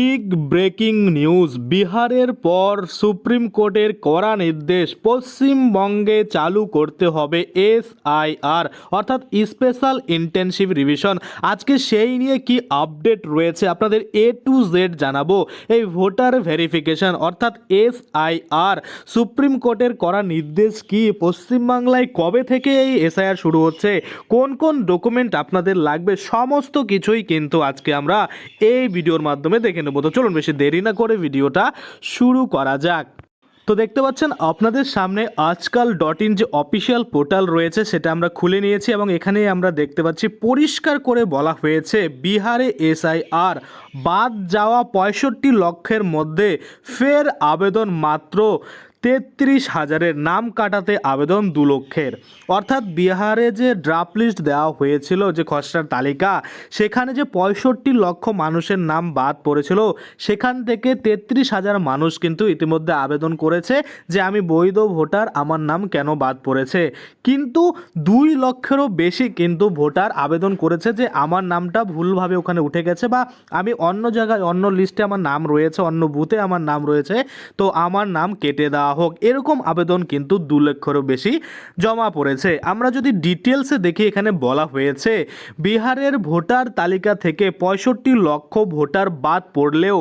Big breaking news. বিহারের পর supreme কোর্টের কড়া নির্দেশ, পশ্চিমবঙ্গে চালু করতে হবে এসআইআর, অর্থাৎ স্পেশাল ইন্টেনসিভ রিভিশন। আজকে সেই নিয়ে কি আপডেট রয়েছে আপনাদের এ টু জেড জানাব। এই ভোটার ভেরিফিকেশন, অর্থাৎ এসআইআর, সুপ্রিম কোর্টের করা নির্দেশ কি? পশ্চিমবাংলায় কবে থেকে এই এসআইআর শুরু হচ্ছে? কোন কোন ডকুমেন্ট আপনাদের লাগবে? সমস্ত কিছুই কিন্তু আজকে আমরা এই ভিডিওর মাধ্যমে দেখে নেব। তো চলুন বেশি দেরি না করে ভিডিওটা শুরু করা যাক। তো দেখতে পাচ্ছেন, আপনাদের সামনে আজকাল ডট ইন যে অফিসিয়াল পোর্টাল রয়েছে, সেটা আমরা খুলে নিয়েছি এবং এখানে আমরা দেখতে পাচ্ছি, পরিষ্কার করে বলা হয়েছে, বিহারে এসআইআর, বাদ যাওয়া পঁয়ষট্টি লক্ষের মধ্যে ফের আবেদন মাত্র। তেত্রিশ হাজারের নাম কাটাতে আবেদন দু লক্ষের। অর্থাৎ বিহারে যে ড্রাফট লিস্ট দেওয়া হয়েছিল যে খসড়ার তালিকা, সেখানে যে পঁয়ষট্টি লক্ষ মানুষের নাম বাদ পড়েছিল, সেখান থেকে তেত্রিশ হাজার মানুষ কিন্তু ইতিমধ্যে আবেদন করেছে যে আমি বৈধ ভোটার, আমার নাম কেন বাদ পড়েছে। কিন্তু দুই লক্ষেরও বেশি কিন্তু ভোটার আবেদন করেছে যে আমার নামটা ভুলভাবে ওখানে উঠে গেছে বা আমি অন্য জায়গায় অন্য লিস্টে আমার নাম রয়েছে, অন্য বুথে আমার নাম রয়েছে, তো আমার নাম কেটে দেওয়া হোক, এরকম আবেদন কিন্তু দু লক্ষেরও বেশি জমা পড়েছে। আমরা যদি ডিটেলসে দেখি এখানে বলা হয়েছে, বিহারের ভোটার তালিকা থেকে পঁয়ষট্টি লক্ষ ভোটার বাদ পড়লেও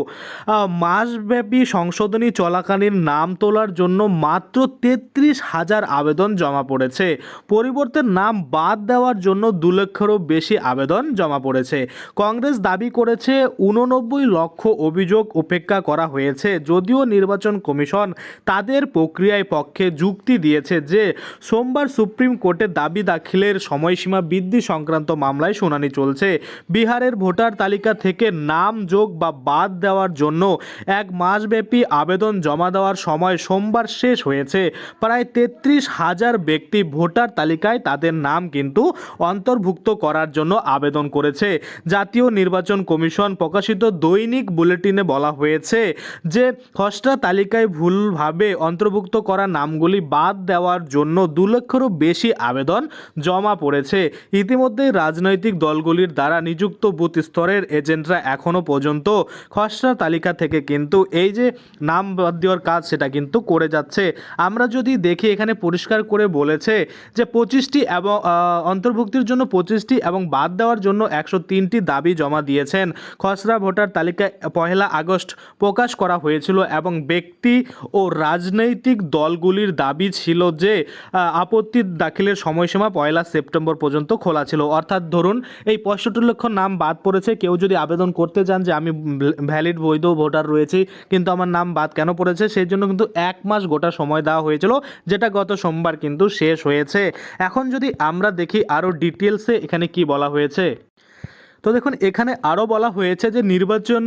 মাসব্যাপী সংশোধনী চলাকালীন নাম তোলার জন্য মাত্র তেত্রিশ হাজার আবেদন জমা পড়েছে। পরিবর্তে নাম বাদ দেওয়ার জন্য দু লক্ষেরও বেশি আবেদন জমা পড়েছে। কংগ্রেস দাবি করেছে উননব্বই লক্ষ অভিযোগ উপেক্ষা করা হয়েছে। যদিও নির্বাচন কমিশন তাদের প্রক্রিয়ায় পক্ষে যুক্তি দিয়েছে যে, সোমবার সুপ্রিম কোর্টে দাবি দাখিলের সময়সীমা বৃদ্ধি সংক্রান্ত মামলায় শুনানি চলছে। বিহারের ভোটার তালিকা থেকে নাম, যোগ বা বাদ দেওয়ার জন্য এক মাসব্যাপী আবেদন জমা দেওয়ার সময় সোমবার শেষ হয়েছে। প্রায় তেত্রিশ হাজার ব্যক্তি ভোটার তালিকায় তাদের নাম কিন্তু অন্তর্ভুক্ত করার জন্য আবেদন করেছে। জাতীয় নির্বাচন কমিশন প্রকাশিত দৈনিক বুলেটিনে বলা হয়েছে যে, খসড়া তালিকায় ভুলভাবে অন্তর্ভুক্ত করা নামগুলি বাদ দেওয়ার জন্য দু লক্ষেরও বেশি আবেদন জমা পড়েছে। ইতিমধ্যেই রাজনৈতিক দলগুলির দ্বারা নিযুক্ত বুথ স্তরের এজেন্টরা এখনও পর্যন্ত খসড়া তালিকা থেকে কিন্তু এই যে নাম বাদ দেওয়ার কাজ সেটা কিন্তু করে যাচ্ছে। আমরা যদি দেখি এখানে পরিষ্কার করে বলেছে যে পঁচিশটি এবং অন্তর্ভুক্তির জন্য পঁচিশটি এবং বাদ দেওয়ার জন্য একশো তিনটি দাবি জমা দিয়েছেন। খসড়া ভোটার তালিকায় পহেলা আগস্ট প্রকাশ করা হয়েছিল এবং ব্যক্তি ও রাজনৈতিক দলগুলির দাবি ছিল যে আপত্তি দাখিলের সময়সীমা পয়লা সেপ্টেম্বর পর্যন্ত খোলা ছিল। অর্থাৎ ধরুন, এই পঁয়ষট্টি লক্ষ নাম বাদ পড়েছে, কেউ যদি আবেদন করতে চান যে আমি ভ্যালিড বৈধ ভোটার রয়েছি, কিন্তু আমার নাম বাদ কেন পড়েছে, সেই জন্য কিন্তু এক মাস গোটা সময় দেওয়া হয়েছিল, যেটা গত সোমবার কিন্তু শেষ হয়েছে। এখন যদি আমরা দেখি আরও ডিটেলসে এখানে কি বলা হয়েছে? তো দেখুন, এখানে আরও বলা হয়েছে যে নির্বাচন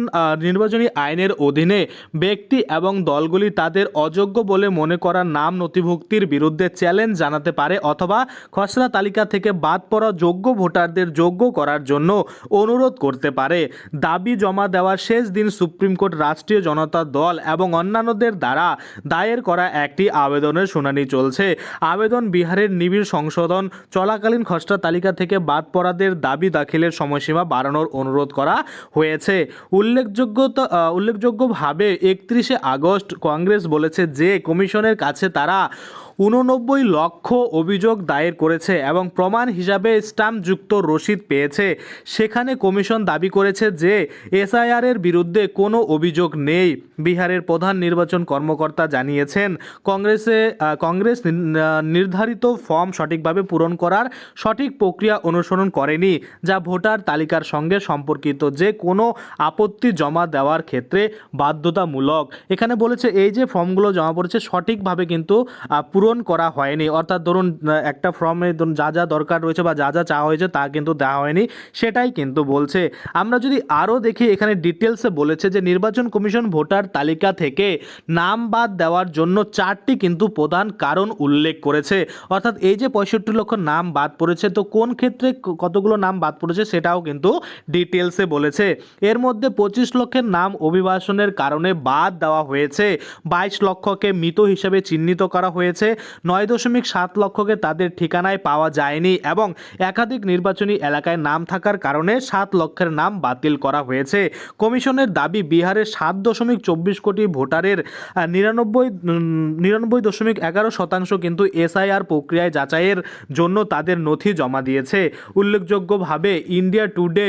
নির্বাচনী আইনের অধীনে ব্যক্তি এবং দলগুলি তাদের অযোগ্য বলে মনে করা নাম নথিভুক্তির বিরুদ্ধে চ্যালেঞ্জ জানাতে পারে অথবা খসড়া তালিকা থেকে বাদ পড়া যোগ্য ভোটারদের যোগ্য করার জন্য অনুরোধ করতে পারে। দাবি জমা দেওয়ার শেষ দিন সুপ্রিম কোর্ট রাষ্ট্রীয় জনতা দল এবং অন্যান্যদের দ্বারা দায়ের করা একটি আবেদনের শুনানি চলছে। আবেদন বিহারের নিবিড় সংশোধন, চলাকালীন খসড়া তালিকা থেকে বাদ পড়াদের দাবি দাখিলের সময়সীমা বাড়ানোর অনুরোধ করা হয়েছে। উল্লেখযোগ্য উল্লেখযোগ্যভাবে একত্রিশে আগস্ট কংগ্রেস বলেছে যে কমিশনের কাছে তারা উননব্বই লক্ষ অভিযোগ দায়ের করেছে এবং প্রমাণ হিসাবে স্টাম্পযুক্ত রসিদ পেয়েছে। সেখানে কমিশন দাবি করেছে যে এসআইআর এর বিরুদ্ধে কোনো অভিযোগ নেই। বিহারের প্রধান নির্বাচন কর্মকর্তা জানিয়েছেন কংগ্রেসে কংগ্রেস নির্ধারিত ফর্ম সঠিকভাবে পূরণ করার সঠিক প্রক্রিয়া অনুসরণ করেনি যা ভোটার তালিকার সঙ্গে সম্পর্কিত যে কোনো আপত্তি জমা দেওয়ার ক্ষেত্রে বাধ্যতামূলক। এখানে বলেছে এই যে ফর্মগুলো জমা পড়েছে সঠিকভাবে কিন্তু আহ, পূরণ করা হয়নি। অর্থাৎ ধরুন একটা ফর্মে ধরুন যা যা দরকার রয়েছে বা যা যা চাওয়া হয়েছে তা কিন্তু দেওয়া হয়নি, সেটাই কিন্তু বলছে। আমরা যদি আরও দেখি, এখানে ডিটেলসে বলেছে যে নির্বাচন কমিশন ভোটার তালিকা থেকে নাম বাদ দেওয়ার জন্য চারটি কিন্তু প্রধান কারণ উল্লেখ করেছে। অর্থাৎ এই যে পঁয়ষট্টি লক্ষ নাম বাদ পড়েছে, তো কোন ক্ষেত্রে কতগুলো নাম বাদ পড়েছে সেটাও কিন্তু ডিটেলসে বলেছে। এর মধ্যে পঁচিশ লক্ষের নাম অভিবাসনের কারণে বাদ দেওয়া হয়েছে। বাইশ লক্ষকে মৃত হিসেবে চিহ্নিত করা হয়েছে। নয় দশমিক সাত লক্ষকে তাদের ঠিকানায় পাওয়া যায়নি এবং একাধিক নির্বাচনী এলাকায় নাম থাকার কারণে সাত লক্ষের নাম বাতিল করা হয়েছে। কমিশনের দাবি বিহারের সাত দশমিক চব্বিশ কোটি ভোটারের নিরানব্বই নিরানব্বই দশমিক এগারো শতাংশ কিন্তু এসআইআর প্রক্রিয়ায় যাচাইয়ের জন্য তাদের নথি জমা দিয়েছে। উল্লেখযোগ্যভাবে India Today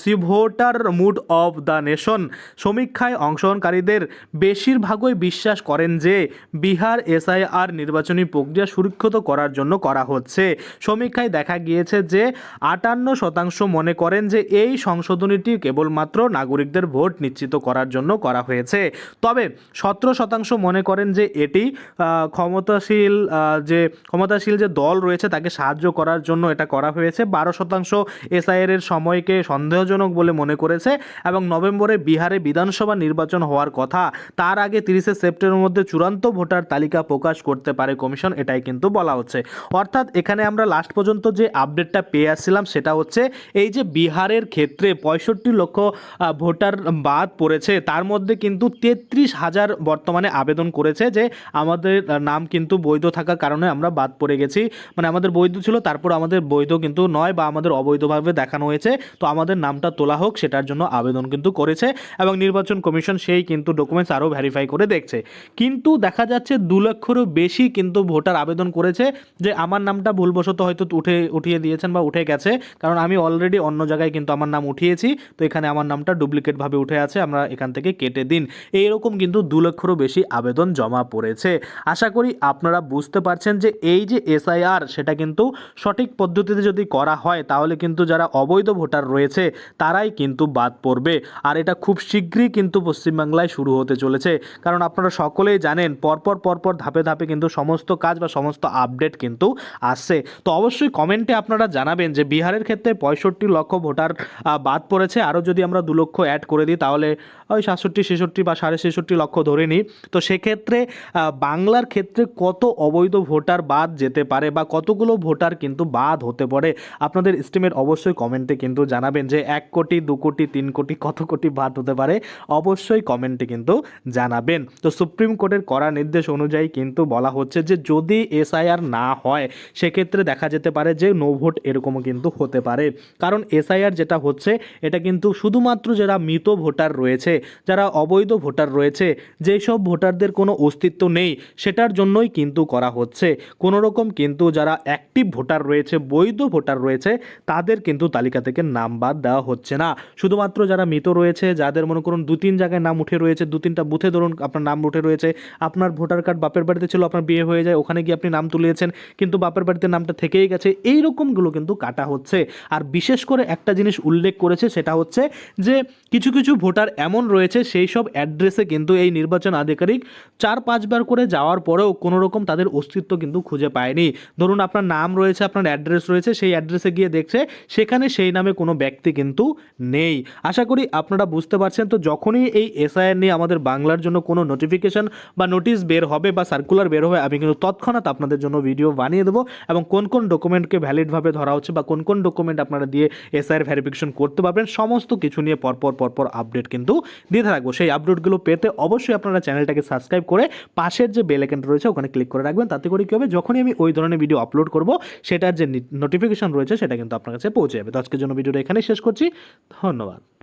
C voter mood of the nation সমীক্ষায় অংশগ্রহণকারীদের বেশিরভাগই বিশ্বাস করেন যে বিহার এসআইআর নির্বাচনী প্রক্রিয়া সুরক্ষিত করার জন্য করা হচ্ছে। সমীক্ষায় দেখা গিয়েছে যে আটান্ন শতাংশ মনে করেন যে এই সংশোধনীটি কেবলমাত্র নাগরিকদের ভোট নিশ্চিত করার জন্য করা হয়েছে। তবে সতেরো শতাংশ মনে করেন যে এটি ক্ষমতাশীল যে ক্ষমতাশীল যে দল রয়েছে তাকে সাহায্য করার জন্য এটা করা হয়েছে। বারো শতাংশ এসআইআর এর সময়কে সন্দেহজনক বলে মনে করেছে এবং নভেম্বরে বিহারে বিধানসভা নির্বাচন হওয়ার কথা। তার আগে তিরিশে সেপ্টেম্বরের মধ্যে চূড়ান্ত ভোটার তালিকা প্রকাশ করতে পারে কমিশন, এটাই কিন্তু বলা হচ্ছে। অর্থাৎ এখানে আমরা লাস্ট পর্যন্ত যে আপডেটটা পেয়ে আসছিলাম, সেটা হচ্ছে এই যে বিহারের ক্ষেত্রে পঁয়ষট্টি লক্ষ ভোটার বাদ পড়েছে, তার মধ্যে কিন্তু তেত্রিশ হাজার বর্তমানে আবেদন করেছে যে আমাদের নাম কিন্তু বৈধ থাকার কারণে আমরা বাদ পড়ে গেছি। মানে আমাদের বৈধ ছিল, তারপর আমাদের বৈধ কিন্তু নয় বা আমাদের অবৈধভাবে দেখানো হয়েছে। তো আমাদের নামটা তোলা হোক, সেটার জন্য আবেদন কিন্তু করেছে এবং নির্বাচন কমিশন সেই কিন্তু ডকুমেন্টস আরও ভেরিফাই করে দেখছে। কিন্তু দেখা যাচ্ছে দু লক্ষেরও বেশি কিন্তু ভোটার আবেদন করেছে যে আমার নামটা ভুলবশত হয়তো উঠে, উঠিয়ে দিয়েছেন বা উঠে গেছে। কারণ আমি অলরেডি অন্য জায়গায় কিন্তু আমার নাম উঠিয়েছি। তো এখানে আমার নামটা ডুপ্লিকেটভাবে উঠে আছে, আমরা এখান থেকে কেটে দিন। এইরকম কিন্তু দু লক্ষেরও বেশি আবেদন জমা পড়েছে। আশা করি আপনারা বুঝতে পারছেন যে এই যে এসআইআর, সেটা কিন্তু সঠিক পদ্ধতিতে যদি করা হয়, তাহলে কিন্তু যারা অবৈধ ভোটার রয়েছে, তারাই কিন্তু বাদ পড়বে। আর এটা খুব শীঘ্রই কিন্তু পশ্চিমবাংলায় শুরু হতে চলেছে। কারণ আপনারা সকলেই জানেন, পরপর পরপর ধাপে ধাপে কিন্তু সমস্ত কাজ বা সমস্ত আপডেট কিন্তু আসছে। তো অবশ্যই কমেন্টে আপনারা জানাবেন যে বিহারের ক্ষেত্রে পঁয়ষট্টি লক্ষ ভোটার বাদ পড়েছে। আরও যদি আমরা দু লক্ষ অ্যাড করে দিই, তাহলে ওই সাতষট্টি, ছেষট্টি বা সাড়ে ছেষট্টি লক্ষ ধরে নিই। তো সেক্ষেত্রে বাংলার ক্ষেত্রে কত অবৈধ ভোটার বাদ যেতে পারে বা কতগুলো ভোটার কিন্তু বাদ হতে পারে? আপনাদের এস্টিমেট অবশ্যই কমেন্টে কিন্তু জানাবেন যে এক কোটি, দু কোটি, তিন কোটি, কত কোটি বাদ হতে পারে? অবশ্যই কমেন্টে কিন্তু জানাবেন। তো সুপ্রিম কোর্টের করা নির্দেশ অনুযায়ী কিন্তু বলা হচ্ছে যে যদি এসআইআর না হয়, সেক্ষেত্রে দেখা যেতে পারে যে নো ভোট এরকমও কিন্তু হতে পারে। কারণ এসআইআর যেটা হচ্ছে, এটা কিন্তু শুধুমাত্র যারা মৃত ভোটার রয়েছে, যারা অবৈধ ভোটার রয়েছে, যেই সব ভোটারদের কোনো অস্তিত্ব নেই, সেটার জন্যই কিন্তু করা হচ্ছে। কোনো রকম কিন্তু যারা অ্যাক্টিভ ভোটার রয়েছে, বৈধ ভোটার রয়েছে, তাদের কিন্তু তালিকা থেকে নাম বাদ দেওয়া হচ্ছে না। শুধুমাত্র যারা মৃত রয়েছে, যাদের মনে করুন দু তিন জায়গায় নাম উঠে রয়েছে দু তিনটা বুথে ধরুন আপনার নাম উঠে রয়েছে, আপনার ভোটার কার্ড বাপের বাড়িতে ছিল, আপনার বিয়ে হয়ে যায়, ওখানে গিয়ে আপনি নাম তুলিয়েছেন, কিন্তু বাপের বাড়িতে নামটা থেকেই গেছে। এই রকমগুলো কিন্তু কাটা হচ্ছে। আর বিশেষ করে একটা জিনিস উল্লেখ করেছে, সেটা হচ্ছে যে কিছু কিছু ভোটার এমন রয়েছে, সেই সব অ্যাড্রেসে কিন্তু এই নির্বাচন আধিকারিক চার পাঁচবার করে যাওয়ার পরেও কোনো রকম তাদের অস্তিত্ব কিন্তু খুঁজে পায়নি। ধরুন আপনার নাম রয়েছে, আপনার অ্যাড্রেস রয়েছে, সেই অ্যাড্রেসে গিয়ে দেখছে, সেখানে সেই নামে কোনো ব্যক্তি কিন্তু নেই। আশা করি আপনারা বুঝতে পারছেন, তো যখনই এই এসআইআর নিয়ে আমাদের বাংলার জন্য কোনো নোটিফিকেশন বা নোটিশ বের হবে বা সার্কুলার বের হবে আমি কিন্তু তৎক্ষণাৎ আপনাদের জন্য ভিডিও বানিয়ে দেবো এবং কোন কোন ডকুমেন্টকে ভ্যালিডভাবে ধরা হচ্ছে বা কোন কোন ডকুমেন্ট আপনারা দিয়ে এসআইআর ভেরিফিকেশন করতে পারবেন, সমস্ত কিছু নিয়ে পরপর পরপর আপডেট কিন্তু দিয়ে থাকব। সেই আপডেটগুলো পেতে অবশ্যই আপনারা চ্যানেলটাকে সাবস্ক্রাইব করে পাশের যে বেল আইকনটা রয়েছে, ওখানে ক্লিক করে রাখবেন। তাতে করে কী হবে? যখনই আমি ওই ধরনের ভিডিও আপলোড করব, সেটার যে নোটিফিকেশন রয়েছে, সেটা কিন্তু আপনার কাছে পৌঁছে যাবে। তো আজকের জন্য ভিডিওটা এখানেই শেষ করছি। ধন্যবাদ।